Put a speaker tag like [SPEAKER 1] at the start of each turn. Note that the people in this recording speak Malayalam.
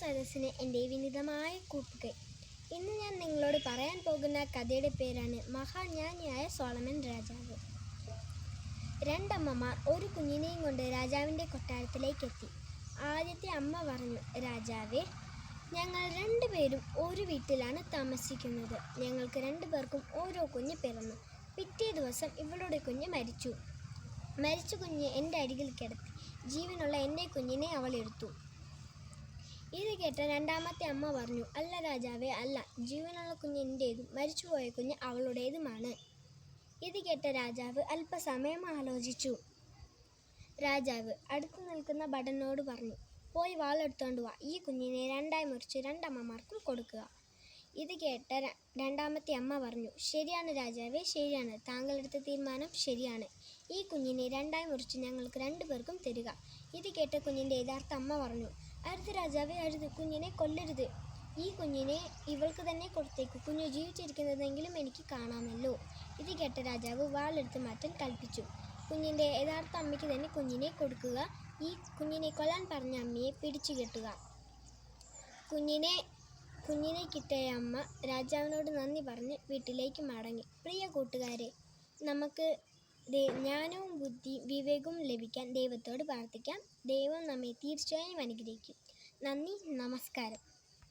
[SPEAKER 1] സദസ്സിന് എന്റെ വിനിതമായ കൂട്ടുകൈ ഇന്ന് ഞാൻ നിങ്ങളോട് പറയാൻ പോകുന്ന കഥയുടെ പേരാണ് മഹാജ്ഞാനിയായ സോളമൻ രാജാവ്. രണ്ടമ്മമാർ ഒരു കുഞ്ഞിനെയും കൊണ്ട് രാജാവിന്റെ കൊട്ടാരത്തിലേക്ക് എത്തി. ആദ്യത്തെ അമ്മ പറഞ്ഞു രാജാവേ ഞങ്ങൾ രണ്ടുപേരും ഒരു വീട്ടിലാണ് താമസിക്കുന്നത്. ഞങ്ങൾക്ക് രണ്ടുപേർക്കും ഓരോ കുഞ്ഞ് പിറന്നു. പിറ്റേ ദിവസം ഇവളുടെ കുഞ്ഞ് മരിച്ചു. മരിച്ച കുഞ്ഞ് എന്റെ അരികിൽ കിടത്തി. ജീവനുള്ള എന്റെ കുഞ്ഞിനെ അവൾ എടുത്തു. ഇത് കേട്ട രണ്ടാമത്തെ അമ്മ പറഞ്ഞു അല്ല രാജാവേ അല്ല ജീവനുള്ള കുഞ്ഞ് എന്റേതും മരിച്ചുപോയ കുഞ്ഞ് അവളുടേതുമാണ്. ഇത് കേട്ട രാജാവ് അല്പസമയം ആലോചിച്ചു. രാജാവ് അടുത്തു നിൽക്കുന്ന ഭടനോട് പറഞ്ഞു പോയി വാളെടുത്തോണ്ട് വാ ഈ കുഞ്ഞിനെ രണ്ടായി മുറിച്ച് രണ്ടമ്മമാർക്കും കൊടുക്കുക. ഇത് കേട്ട രണ്ടാമത്തെ അമ്മ പറഞ്ഞു ശരിയാണ് രാജാവേ ശരിയാണ്. താങ്കളെടുത്ത തീരുമാനം ശരിയാണ്. ഈ കുഞ്ഞിനെ രണ്ടായി മുറിച്ച് ഞങ്ങൾക്ക് രണ്ടുപേർക്കും തരിക. ഇത് കേട്ട കുഞ്ഞിന്റെ യഥാർത്ഥ അമ്മ പറഞ്ഞു അരുത് രാജാവേ അരുത് കുഞ്ഞിനെ കൊല്ലരുത്. ഈ കുഞ്ഞിനെ ഇവൾക്ക് തന്നെ കൊടുത്തേക്കു. കുഞ്ഞു ജീവിച്ചിരിക്കുന്നതെങ്കിലും എനിക്ക് കാണാമല്ലോ. ഇത് കേട്ട രാജാവ് വാളെടുത്ത് മാറ്റാൻ കൽപ്പിച്ചു. കുഞ്ഞിന്റെ യഥാർത്ഥ അമ്മയ്ക്ക് തന്നെ കുഞ്ഞിനെ കൊടുക്കുക ഈ കുഞ്ഞിനെ കൊല്ലാൻ പറഞ്ഞ അമ്മയെ പിടിച്ചു കെട്ടുക. കുഞ്ഞിനെ കുഞ്ഞിനെ കിട്ടിയ അമ്മ രാജാവിനോട് നന്ദി പറഞ്ഞ് വീട്ടിലേക്ക് മടങ്ങി. പ്രിയ കൂട്ടുകാരെ നമുക്ക് ജ്ഞാനവും ബുദ്ധി വിവേകവും ലഭിക്കാൻ ദൈവത്തോട് പ്രാർത്ഥിക്കാം. ദൈവം നമ്മെ തീർച്ചയായും അനുഗ്രഹിക്കും. നന്ദി നമസ്കാരം.